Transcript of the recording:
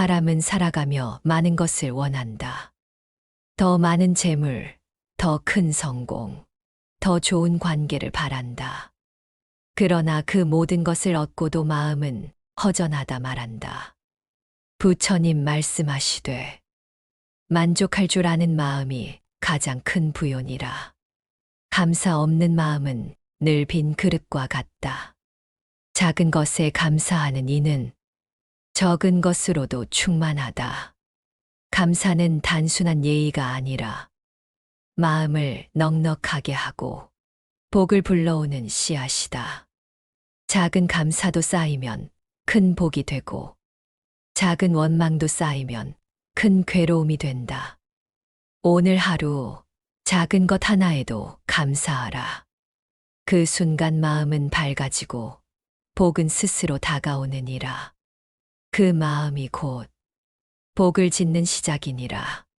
사람은 살아가며 많은 것을 원한다. 더 많은 재물, 더 큰 성공, 더 좋은 관계를 바란다. 그러나 그 모든 것을 얻고도 마음은 허전하다 말한다. 부처님 말씀하시되 만족할 줄 아는 마음이 가장 큰 부요니라. 감사 없는 마음은 늘 빈 그릇과 같다. 작은 것에 감사하는 이는 적은 것으로도 충만하다. 감사는 단순한 예의가 아니라 마음을 넉넉하게 하고 복을 불러오는 씨앗이다. 작은 감사도 쌓이면 큰 복이 되고 작은 원망도 쌓이면 큰 괴로움이 된다. 오늘 하루 작은 것 하나에도 감사하라. 그 순간 마음은 밝아지고 복은 스스로 다가오느니라. 그 마음이 곧 복을 짓는 시작이니라.